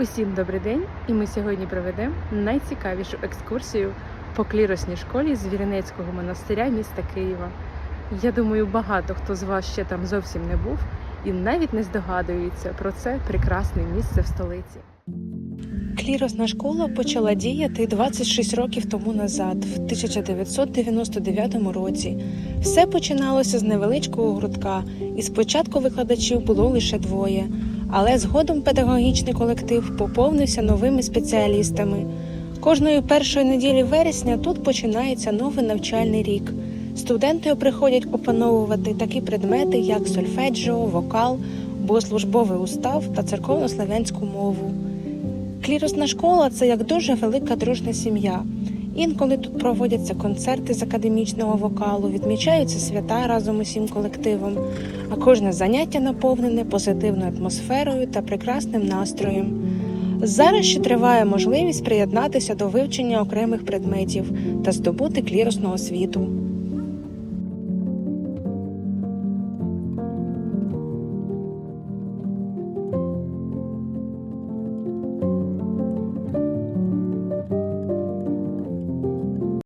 Усім добрий день! І ми сьогодні проведемо найцікавішу екскурсію по кліросній школі з Віренецького монастиря міста Києва. Я думаю, багато хто з вас ще там зовсім не був і навіть не здогадується про це прекрасне місце в столиці. Кліросна школа почала діяти 26 років тому назад, в 1999 році. Все починалося з невеличкого гуртка, і спочатку викладачів було лише двоє. Але згодом педагогічний колектив поповнився новими спеціалістами. Кожної першої неділі вересня тут починається новий навчальний рік. Студенти приходять опановувати такі предмети, як сольфеджіо, вокал, богослужбовий устав та церковно-славянську мову. Кліросна школа це як дуже велика дружна сім'я. Інколи тут проводяться концерти з академічного вокалу, відмічаються свята разом усім колективом, а кожне заняття наповнене позитивною атмосферою та прекрасним настроєм. Зараз ще триває можливість приєднатися до вивчення окремих предметів та здобути клірусну освіту.